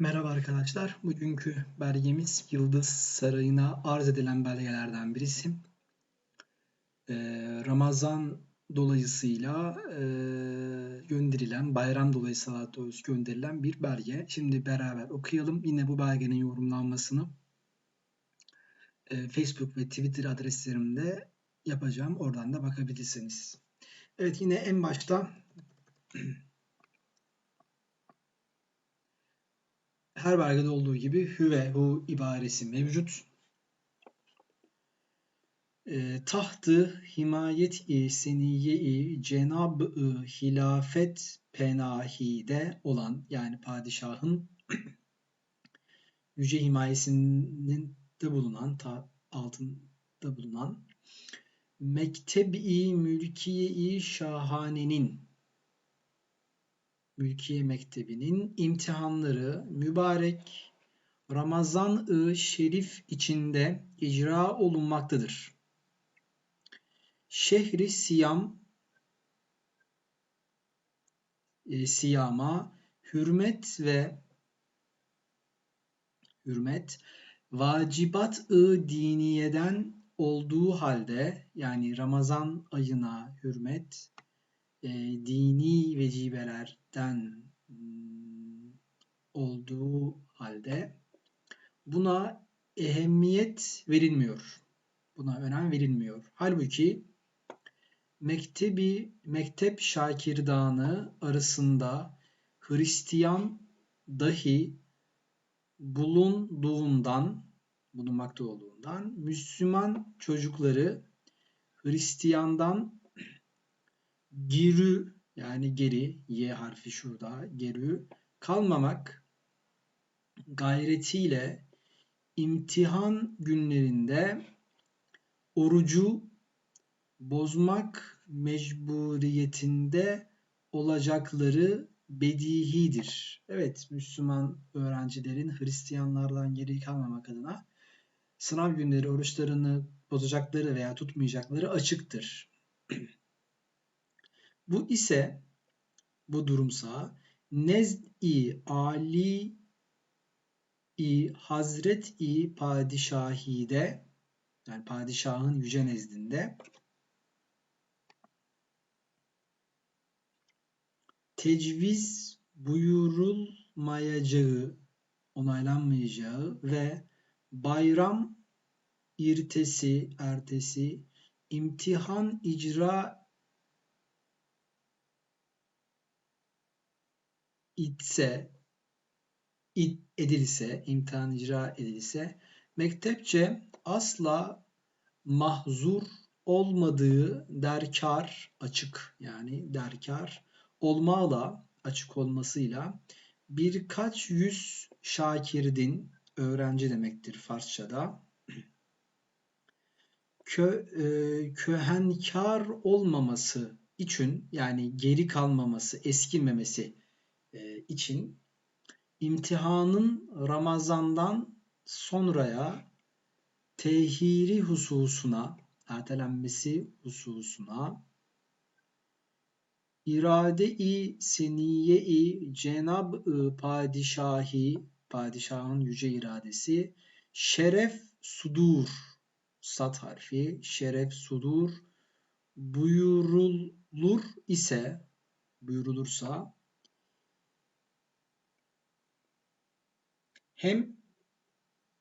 Merhaba arkadaşlar. Bugünkü belgemiz Yıldız Sarayı'na arz edilen belgelerden birisi. Ee, Ramazan dolayısıyla e, gönderilen, bayram dolayısıyla gönderilen bir belge. Şimdi beraber okuyalım. Yine bu belgenin yorumlanmasını e, Facebook ve Twitter adreslerimde yapacağım. Oradan da bakabilirsiniz. Evet yine en başta her belgede olduğu gibi hü ve hu ibaresi mevcut. E, tahtı himayet-i seniye-i cenab-ı hilafet penahide olan yani padişahın yüce himayesinin de bulunan ta, altında bulunan Mektebi Mülkiye-i Şahane'nin Mülkiye Mektebi'nin imtihanları mübarek Ramazan-ı Şerif içinde icra olunmaktadır. Şehri Siyam e, Siyama hürmet ve hürmet vacibat-ı diniyeden olduğu halde yani Ramazan ayına hürmet e, dini vecibelerden hmm, olduğu halde buna ehemmiyet verilmiyor. Buna önem verilmiyor. Halbuki mektebi mektep şakirdanı arasında Hristiyan dahi bulunduğundan bulunmakta olduğundan Müslüman çocukları Hristiyandan girü yani geri y harfi şurada gerü kalmamak gayretiyle imtihan günlerinde orucu bozmak mecburiyetinde olacakları bedihidir. Evet, Müslüman öğrencilerin Hristiyanlardan geri kalmamak adına sınav günleri oruçlarını bozacakları veya tutmayacakları açıktır. Bu ise bu durumsa nezd-i ali i hazret-i padişahide yani padişahın yüce nezdinde tecviz buyurulmayacağı, onaylanmayacağı ve bayram irtesi, ertesi imtihan icra itse, it edilse, imtihan icra edilse mektepçe asla mahzur olmadığı derkar açık yani derkar olmağla açık olmasıyla birkaç yüz şakirdin öğrenci demektir Farsçada. Kö, e, köhenkar olmaması için yani geri kalmaması, eskimemesi e, için imtihanın Ramazan'dan sonraya tehiri hususuna, ertelenmesi hususuna irade-i seniye-i cenab-ı padişahi, padişahın yüce iradesi, şeref sudur, sat harfi, şeref sudur, buyurulur ise, buyurulursa, hem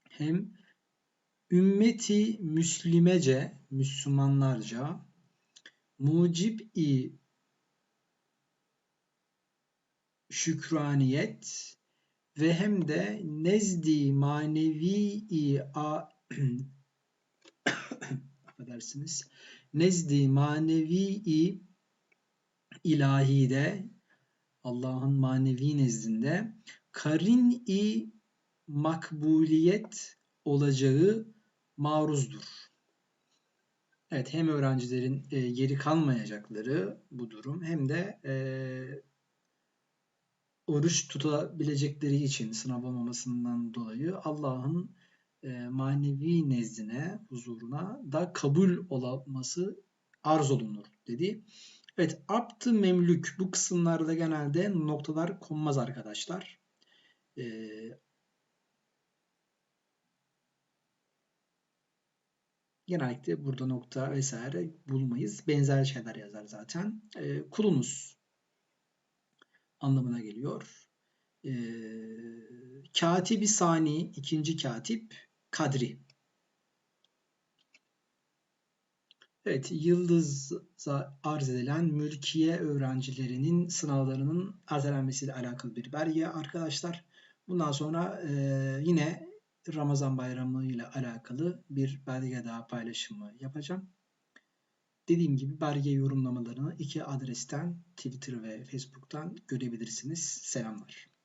hem ümmeti müslimece, Müslümanlarca mucib-i şükraniyet ve hem de nezdi manevi a affedersiniz nezdi manevi ilahide Allah'ın manevi nezdinde karin-i makbuliyet olacağı maruzdur. Evet hem öğrencilerin e, geri kalmayacakları bu durum hem de e, oruç tutabilecekleri için sınav olmamasından dolayı Allah'ın e, manevi nezdine, huzuruna da kabul olması arz olunur dedi. Evet, apt memlük bu kısımlarda genelde noktalar konmaz arkadaşlar. e, genellikle burada nokta vesaire bulmayız. Benzer şeyler yazar zaten. E, kulunuz anlamına geliyor. E, katibi sani, ikinci katip kadri. Evet, Yıldız'a arz edilen mülkiye öğrencilerinin sınavlarının ertelenmesiyle alakalı bir belge arkadaşlar. Bundan sonra e, yine Ramazan bayramı ile alakalı bir belge daha paylaşımı yapacağım. Dediğim gibi belge yorumlamalarını iki adresten Twitter ve Facebook'tan görebilirsiniz. Selamlar.